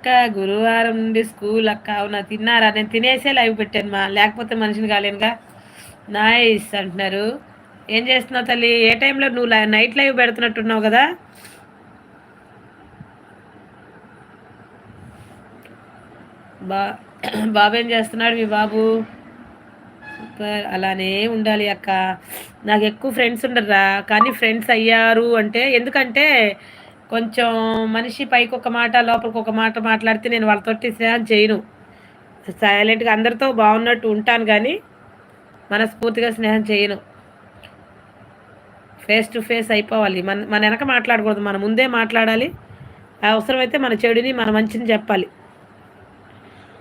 అక్క గురువారం నుండి స్కూల్ అక్క అవునా? తిన్నారా? నేను తినేసే లైవ్ పెట్టాను మా. లేకపోతే మనిషిని కాలేనుగా? నైస్ అంటున్నారు. ఏం చేస్తున్నావు తల్లి? ఏ టైంలో నువ్వు నైట్ లైవ్ పెడుతున్నట్టున్నావు కదా? బా బాబు ఏం చేస్తున్నాడు మీ బాబు? అలానే ఉండాలి అక్క. నాకు ఎక్కువ ఫ్రెండ్స్ ఉండరా కానీ ఫ్రెండ్స్ అయ్యారు అంటే ఎందుకంటే కొంచెం మనిషి పైకి ఒక మాట లోపలికి ఒక మాట మాట్లాడితే నేను వాళ్ళతోటి స్నేహం చేయను. సైలెంట్గా అందరితో బాగున్నట్టు ఉంటాను కానీ మనస్ఫూర్తిగా స్నేహం చేయను. ఫేస్ టు ఫేస్ అయిపోవాలి. మన మన వెనక మాట్లాడకూడదు. మన ముందే మాట్లాడాలి. అవసరమైతే మన చెడుని మన మంచిని చెప్పాలి.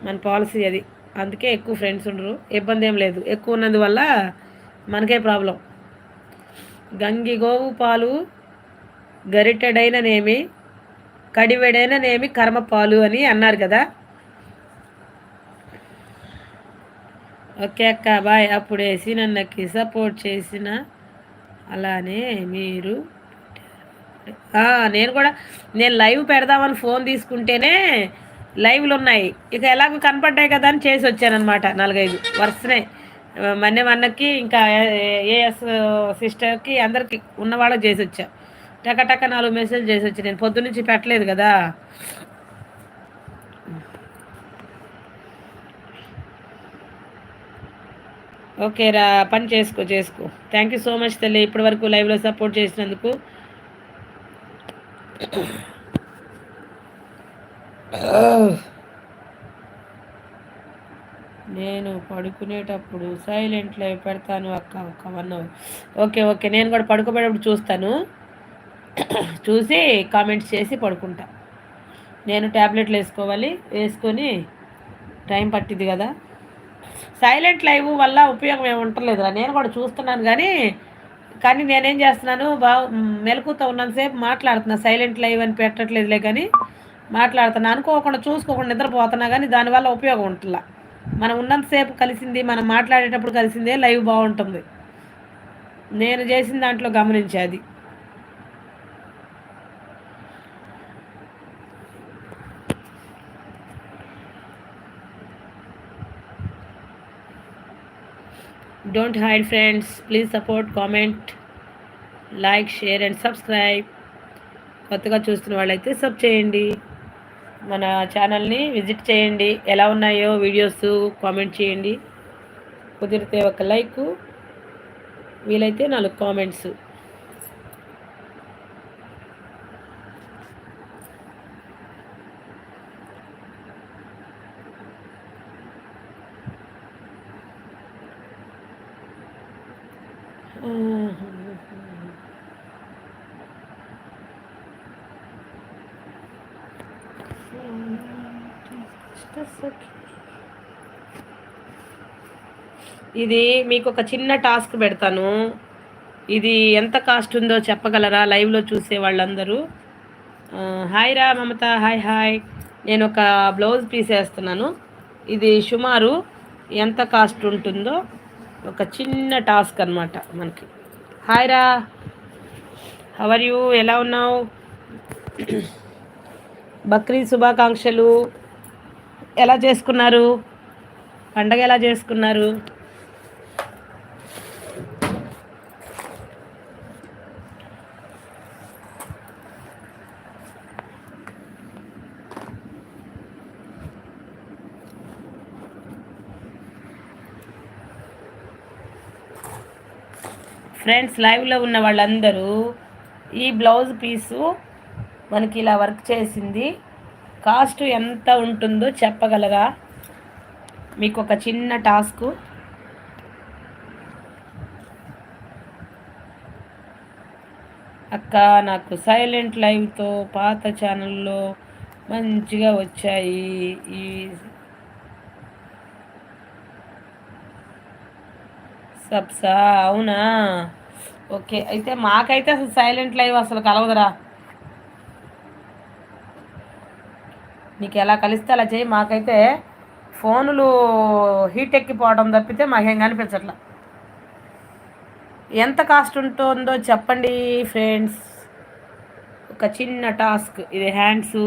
మన పాలసీ అది. అందుకే ఎక్కువ ఫ్రెండ్స్ ఉండరు. ఇబ్బంది ఏం లేదు. ఎక్కువ ఉన్నందువల్ల మనకే ప్రాబ్లం గంగి గోవు పాలు గరిటెడైననేమి కడివెడైననేమి కర్మపాలు అని అన్నారు కదా ఓకే అక్క బాయ్ అప్పుడు వేసి నన్నకి సపోర్ట్ చేసిన అలానే మీరు నేను కూడా నేను లైవ్ పెడదామని ఫోన్ తీసుకుంటేనే లైవ్లు ఉన్నాయి ఇక ఎలాగో కనపడ్డాయి కదా అని చేసి వచ్చానమాట నాలుగైదు వరుసనే మన్నె మన్నకి ఇంకా ఏఎస్ సిస్టర్కి అందరికి ఉన్నవాళ్ళకి చేసి వచ్చా టక టక నాలుగు మెసేజ్ చేసి వచ్చి నేను పొద్దు నుంచి పెట్టలేదు కదా. ఓకే రా పని చేసుకో చేసుకో. థ్యాంక్ యూ సో మచ్ తల్లి ఇప్పటి వరకు లైవ్లో సపోర్ట్ చేసినందుకు. నేను పడుకునేటప్పుడు సైలెంట్లో పెడతాను అక్క ఒక వన్ అవర్ ఓకే ఓకే నేను కూడా పడుకోబడేటప్పుడు చూస్తాను. చూసి కామెంట్స్ చేసి పడుకుంటా. నేను ట్యాబ్లెట్లు వేసుకోవాలి. వేసుకొని టైం పట్టింది కదా. సైలెంట్ లైవ్ వల్ల ఉపయోగం ఏమి ఉండలేదురా నేను కూడా చూస్తున్నాను కానీ కానీ నేనేం చేస్తున్నాను? బా మెలకుతో ఉన్నంతసేపు మాట్లాడుతున్నా. సైలెంట్ లైవ్ అని పెట్టట్లేదులే కానీ మాట్లాడుతున్నా. అనుకోకుండా చూసుకోకుండా నిద్రపోతున్నా కానీ దానివల్ల ఉపయోగం ఉంటుందా మనం ఉన్నంతసేపు కలిసింది మనం మాట్లాడేటప్పుడు కలిసిందే లైవ్ బాగుంటుంది. నేను చేసిన దాంట్లో గమనించేది don't hide friends please support comment like share and subscribe కొత్తగా చూస్తున్న వాళ్ళైతే సబ్ చేయండి. మన ఛానల్ని విజిట్ చేయండి. ఎలా ఉన్నాయో వీడియోస్ కామెంట్ చేయండి. కుదిరితే ఒక లైక్ వీలైతే నాలుగు కామెంట్స్ ఇది మీకు ఒక చిన్న టాస్క్ పెడతాను. ఇది ఎంత కాస్ట్ ఉందో చెప్పగలరా? లైవ్లో చూసే వాళ్ళందరూ. హాయ్ రా మమత హాయ్ హాయ్. నేను ఒక బ్లౌజ్ పీస్ వేస్తున్నాను. ఇది సుమారు ఎంత కాస్ట్ ఉంటుందో ఒక చిన్న టాస్క్ అనమాట మనకి. హాయ్ రా. హవర్ యూ ఎలా ఉన్నావు? బక్రీద్ శుభాకాంక్షలు. ఎలా చేసుకున్నారు? పండగ ఎలా చేసుకున్నారు? ఫ్రెండ్స్ లైవ్లో ఉన్న వాళ్ళందరూ ఈ బ్లౌజ్ పీసు మనకి ఇలా వర్క్ చేసింది. కాస్ట్ ఎంత ఉంటుందో చెప్పగలరా? మీకు ఒక చిన్న టాస్క్. అక్క నాకు సైలెంట్ లైవ్తో పాత ఛానల్లో మంచిగా వచ్చాయి. ఈ సబ్సా అవునా? ఓకే అయితే మాకైతే అసలు సైలెంట్ లైవ్ అసలు కలవదురా. నీకు ఎలా కలిస్తే అలా చేయి మాకైతే ఫోనులు హీట్ ఎక్కిపోవడం తప్పితే మాకేం కనిపించట్లా. ఎంత కాస్ట్ ఉంటుందో చెప్పండి ఫ్రెండ్స్ ఒక చిన్న టాస్క్ ఇది హ్యాండ్స్